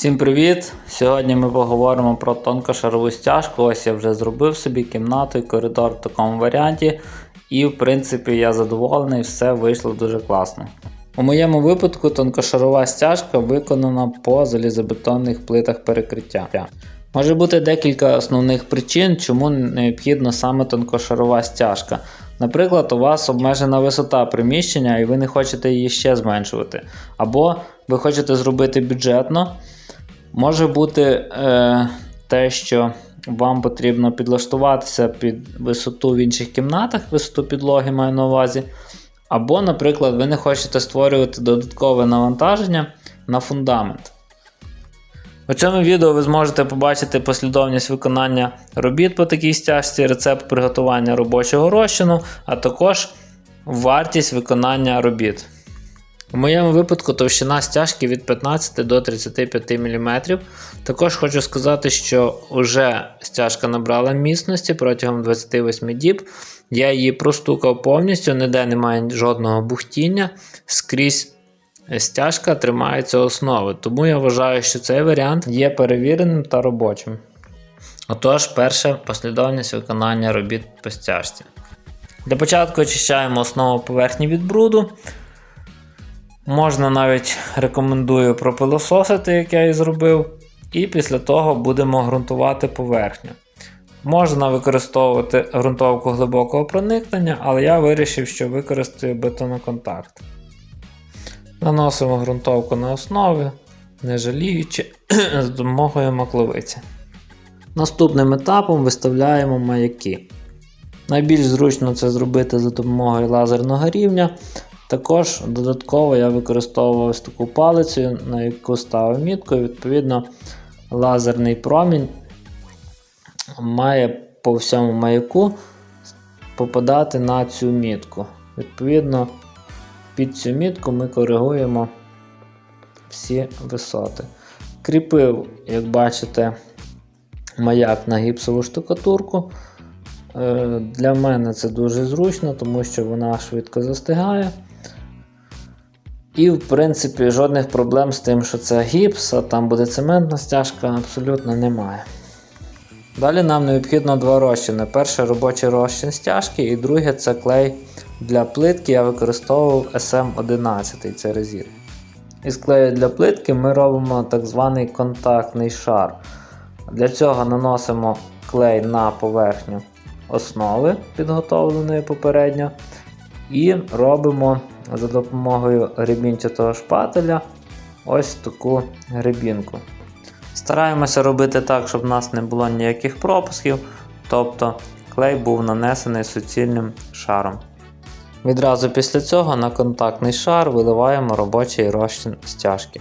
Всім привіт! Сьогодні ми поговоримо про тонкошарову стяжку. Ось я вже зробив собі кімнату і коридор в такому варіанті. І в принципі я задоволений, все вийшло дуже класно. У моєму випадку тонкошарова стяжка виконана по залізобетонних плитах перекриття. Може бути декілька основних причин, чому необхідна саме тонкошарова стяжка. Наприклад, у вас обмежена висота приміщення і ви не хочете її ще зменшувати. Або ви хочете зробити бюджетно. Може бути е, те, що вам потрібно підлаштуватися під висоту в інших кімнатах, висоту підлоги маю на увазі. Або, наприклад, ви не хочете створювати додаткове навантаження на фундамент. У цьому відео ви зможете побачити послідовність виконання робіт по такій стяжці, рецепт приготування робочого розчину, а також вартість виконання робіт. У моєму випадку товщина стяжки від 15 до 35 мм. Також хочу сказати, що вже стяжка набрала міцності протягом 28 діб. Я її простукав повністю, ніде немає жодного бухтіння, скрізь стяжка тримається основи. Тому я вважаю, що цей варіант є перевіреним та робочим. Отож, перша послідовність виконання робіт по стяжці. Для початку очищаємо основу поверхні від бруду. Можна навіть рекомендую пропилососити, як я і зробив. І після того будемо ґрунтувати поверхню. Можна використовувати ґрунтовку глибокого проникнення, але я вирішив, що використаю бетоноконтакт. Наносимо ґрунтовку на основі, не жаліючи з допомогою макловиці. Наступним етапом виставляємо маяки. Найбільш зручно це зробити за допомогою лазерного рівня. Також додатково я використовував ось таку палицю, на яку ставив мітку, і відповідно лазерний промінь має по всьому маяку попадати на цю мітку. Відповідно, під цю мітку ми коригуємо всі висоти. Кріпив, як бачите, маяк на гіпсову штукатурку. Е, Для мене це дуже зручно, тому що вона швидко застигає. І, в принципі, жодних проблем з тим, що це гіпс, а там буде цементна стяжка, абсолютно немає. Далі нам необхідно два розчини. Перше робочий розчин стяжки, і друге це клей для плитки. Я використовував SM11 це резір. Із клею для плитки ми робимо так званий контактний шар. Для цього наносимо клей на поверхню основи, підготовленої попередньо, і робимо за допомогою гребінчатого шпателя ось таку гребінку. Стараємося робити так, щоб в нас не було ніяких пропусків, тобто клей був нанесений суцільним шаром. Відразу після цього на контактний шар виливаємо робочий розчин стяжки.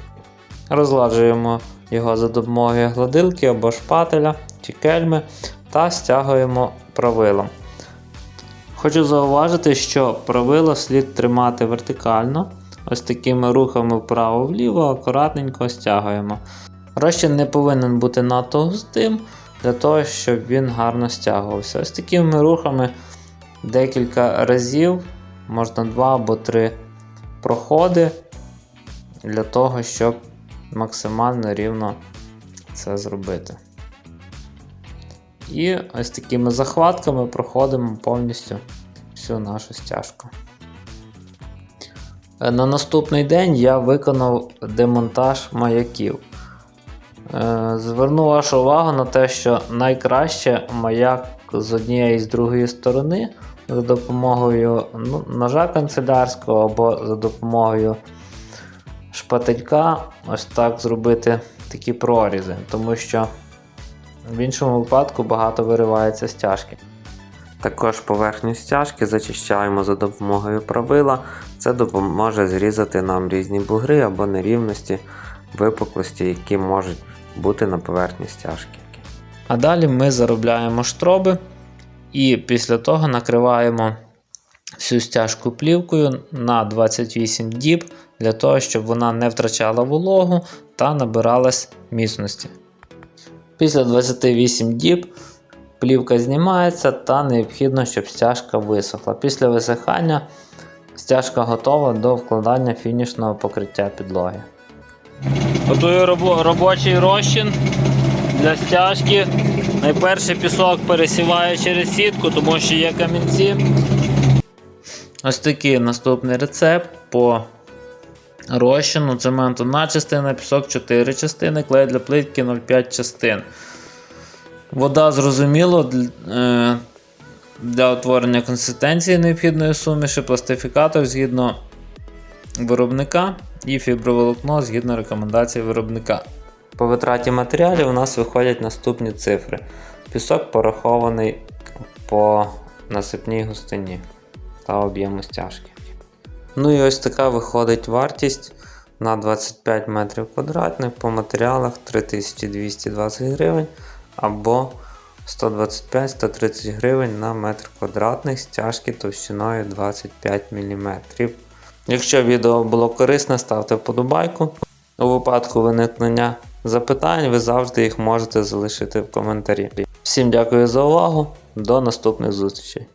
Розладжуємо його за допомогою гладилки або шпателя чи кельми та стягуємо правилом. Хочу зауважити, що правило слід тримати вертикально, ось такими рухами вправо-вліво, акуратненько стягуємо. Розчин не повинен бути надто густим, для того, щоб він гарно стягувався. Ось такими рухами декілька разів, можна два або три проходи, для того, щоб максимально рівно це зробити. І ось такими захватками проходимо повністю всю нашу стяжку. Е, На наступний день я виконав демонтаж маяків. Е, Зверну вашу увагу на те, що найкраще маяк з однієї і з другої сторони за допомогою ну, ножа канцелярського або за допомогою шпателька ось так зробити такі прорізи, тому що в іншому випадку багато виривається стяжки. Також поверхню стяжки зачищаємо за допомогою правила. Це допоможе зрізати нам різні бугри або нерівності, випуклості, які можуть бути на поверхні стяжки. А далі ми заробляємо штроби і після того накриваємо всю стяжку плівкою на 28 діб для того, щоб вона не втрачала вологу та набиралась міцності. Після 28 діб плівка знімається та необхідно, щоб стяжка висохла. Після висихання стяжка готова до вкладання фінішного покриття підлоги. Готую робочий розчин для стяжки. Найперше пісок пересіваю через сітку, тому що є камінці. Ось такий наступний рецепт по розчину. Цемент одна частина, пісок 4 частини, клей для плитки 0,5 частин. Вода зрозуміло е, для утворення консистенції необхідної суміші, пластифікатор згідно виробника і фіброволокно згідно рекомендацій виробника. По витраті матеріалів у нас виходять наступні цифри. Пісок порахований по насипній густині та об'єму стяжки. Ну і ось така виходить вартість на 25 метрів квадратних по матеріалах 3220 гривень або 125-130 гривень на метр квадратний стяжки товщиною 25 мм. Якщо відео було корисне, ставте вподобайку. У випадку виникнення запитань ви завжди їх можете залишити в коментарі. Всім дякую за увагу, до наступних зустрічей.